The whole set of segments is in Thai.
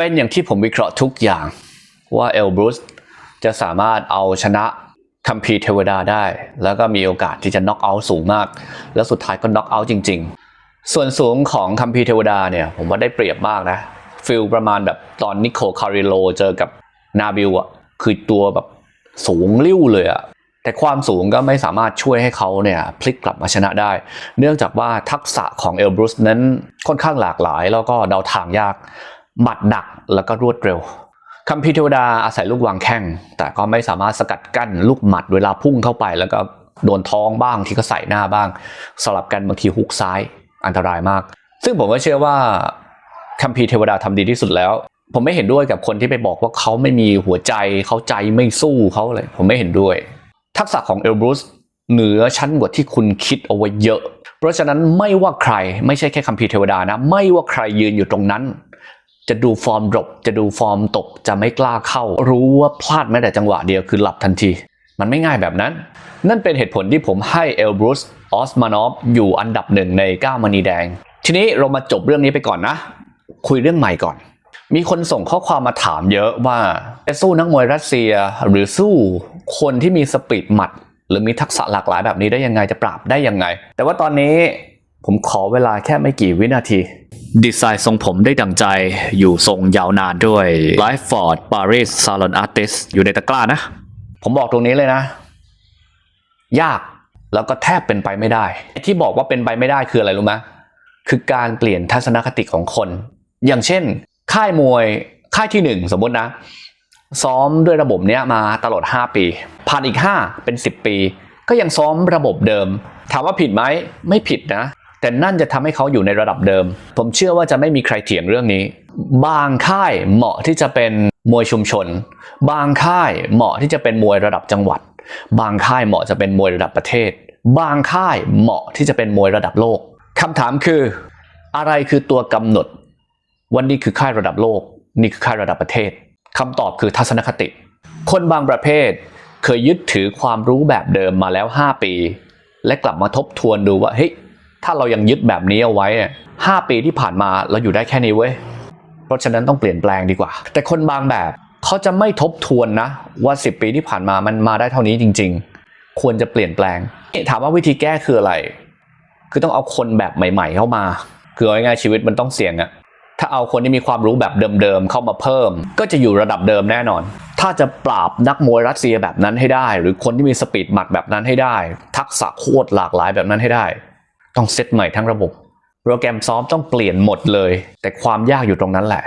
เป็นอย่างที่ผมวิเคราะห์ทุกอย่างว่าเอลบรูซจะสามารถเอาชนะคัมภีเทวดาได้ แล้วก็มีโอกาสที่จะน็อกเอาท์สูงมาก แล้วสุดท้ายก็น็อกเอาท์จริง ๆ ส่วนสูงของคัมภีเทวดาเนี่ย ผมว่าได้เปรียบมากนะฟิลประมาณแบบตอนนิโคคาริโลเจอกับนาบิลอะคือตัวแบบสูงริ่วเลยอะแต่ความสูงก็ไม่สามารถช่วยให้เขาเนี่ยพลิกกลับมาชนะได้ เนื่องจากว่าทักษะของเอลบรูซนั้นค่อนข้างหลากหลาย แล้วก็เดาทางยาก หมัดหนักแล้วก็รวดเร็วคัมพีร์เทวดาอาศัยลูกวางแข้ง แต่ก็ไม่สามารถสกัดกั้นลูกหมัดเวลาพุ่งเข้าไป แล้วก็โดนท้องบ้างที่ก็ใส่หน้าบ้าง สลับกันบางทีฮุกซ้ายอันตรายมาก ซึ่งผมก็เชื่อว่าคัมพีร์เทวดาทำดีที่สุดแล้ว ผมไม่เห็นด้วยกับคนที่ไปบอกว่าเขาไม่มีหัวใจเขาใจไม่สู้เขาเลยผมไม่เห็นด้วย ทักษะของเอลบรูซเหนือชั้นกว่าที่คุณคิดเอาไว้เยอะ เพราะฉะนั้นไม่ว่าใครไม่ใช่แค่คัมพีร์เทวดานะ ไม่ว่าใครยืนอยู่ตรงนั้น จะดูฟอร์มดรอปจะดูฟอร์มตกจะไม่กล้าเข้า รู้ว่าพลาดแม้แต่จังหวะเดียวคือหลับทันที มันไม่ง่ายแบบนั้น นั่นเป็นเหตุผลที่ผมให้เอลบรูซออสมานอฟอยู่อันดับหนึ่งในก้ามณีแดง ทีนี้เรามาจบเรื่องนี้ไปก่อนนะ คุยเรื่องใหม่ก่อน มีคนส่งข้อความมาถามเยอะว่าจะสู้นักมวยรัสเซีย หรือสู้คนที่มีสปีดหมัด หรือมีทักษะหลากหลายแบบนี้ได้ยังไงจะปราบได้ยังไง แต่ว่าตอนนี้ผมขอเวลาแค่ไม่กี่วินาที ดีไซน์ทรงผมได้ดังใจอยู่ทรงยาวนานด้วย Life Ford Paris Salon Artist อยู่ในตะกร้านะ ผมบอกตรงนี้เลยนะ ยากแล้วก็แทบเป็นไปไม่ได้ ที่บอกว่าเป็นไปไม่ได้คืออะไรรู้ไหมคือการเปลี่ยนทัศนคติของคน อย่างเช่น ค่ายมวยค่ายที่หนึ่งสมมตินะ ซ้อมด้วยระบบเนี้ยมาตลอด 5 ปี ผ่านอีก 5 เป็น 10 ปี ก็ยังซ้อมระบบเดิม ถามว่าผิดไหมไม่ผิดนะ แต่นั่นจะทำให้เขาอยู่ในระดับเดิม ผมเชื่อว่าจะไม่มีใครเถียงเรื่องนี้ บางค่ายเหมาะที่จะเป็นมวยชุมชน บางค่ายเหมาะที่จะเป็นมวยระดับจังหวัด บางค่ายเหมาะจะเป็นมวยระดับประเทศ บางค่ายเหมาะที่จะเป็นมวยระดับโลกคำถามคือ อะไรคือตัวกำหนด วันนี้คือค่ายระดับโลก นี่คือค่ายระดับประเทศคำตอบคือทัศนคติ คนบางประเภทเคยยึดถือความรู้แบบเดิมมาแล้ว 5 ปี และกลับมาทบทวนดูว่าเฮ้ย ถ้าเรายังยึดแบบนี้เอาไว้อะห้าปีที่ผ่านมาเราอยู่ได้แค่นี้เว้ย เพราะฉะนั้นต้องเปลี่ยนแปลงดีกว่า แต่คนบางแบบเขาจะไม่ทบทวนนะ ว่า 10 ปีที่ผ่านมามันมาได้เท่านี้จริง ๆ ควรจะเปลี่ยนแปลง ถามว่าวิธีแก้คืออะไร คือต้องเอาคนแบบใหม่ ๆ เข้ามา คือเอาง่ายๆชีวิตมันต้องเสี่ยงอะถ้าเอาคนที่มีความรู้แบบเดิมๆเข้ามาเพิ่ม ก็จะอยู่ระดับเดิมแน่นอน ถ้าจะปราบนักมวยรัสเซียแบบนั้นให้ได้ หรือคนที่มีสปีดหมัดแบบนั้นให้ได้ ทักษะโคตรหลากหลายแบบนั้นให้ได้ ต้องเซตใหม่ทั้งระบบ โปรแกรมซ้อมต้องเปลี่ยนหมดเลย แต่ความยากอยู่ตรงนั้นแหละ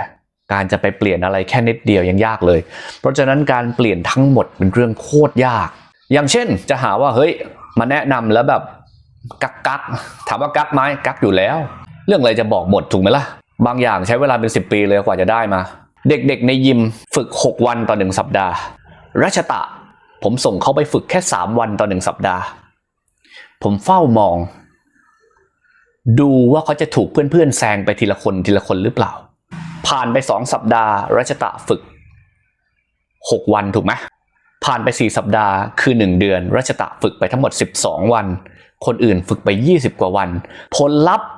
การจะไปเปลี่ยนอะไรแค่นิดเดียวยังยากเลย เพราะฉะนั้นการเปลี่ยนทั้งหมดเป็นเรื่องโคตรยาก อย่างเช่นจะหาว่าเฮ้ยมาแนะนำแล้วแบบกักกักถามว่ากักไหมกักอยู่แล้ว เรื่องอะไรจะบอกหมดถูกไหมล่ะ บางอย่างใช้เวลาเป็น 10 ปีเลยกว่าจะได้มา เด็กๆในยิมฝึก 6 วันต่อหนึ่งสัปดาห์ รัชตะ ผมส่งเขาไปฝึกแค่ 3 วันต่อหนึ่งสัปดาห์ ผมเฝ้ามอง ดูว่าเขาจะถูกเพื่อนๆแซงไปทีละคนทีละคนหรือเปล่า ผ่านไป2สัปดาห์รัชตะฝึก6วันถูกไหมผ่านไป4สัปดาห์คือ1เดือนรัชตะฝึกไปทั้งหมด12วัน คนอื่นฝึกไป20กว่าวัน ผลลัพธ์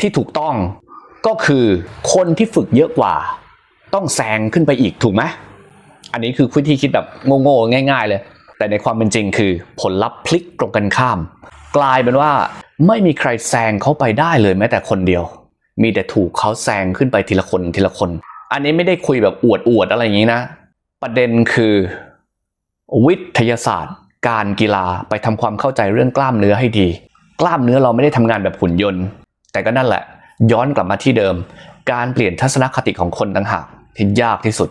ที่ถูกต้องก็คือคนที่ฝึกเยอะกว่า ต้องแซงขึ้นไปอีกถูกไหมอันนี้คือวิธีคิดแบบโง่ๆง่าย ๆ เลย แต่ในความเป็นจริงคือผลลัพธ์พลิกตรงกันข้าม กลายเป็นว่า ไม่มีใครแซงเขาไปได้เลยแม้แต่คนเดียว มีแต่ถูกเขาแซงขึ้นไปทีละคนทีละคน อันนี้ไม่ได้คุยแบบอวดอวดๆอะไรอย่างนี้นะ ประเด็นคือ วิทยาศาสตร์ การกีฬาไปทำความเข้าใจเรื่องกล้ามเนื้อให้ดี กล้ามเนื้อเราไม่ได้ทำงานแบบหุ่นยนต์ แต่ก็นั่นแหละ ย้อนกลับมาที่เดิม การเปลี่ยนทัศนคติของคนต่างหากที่ยากที่สุด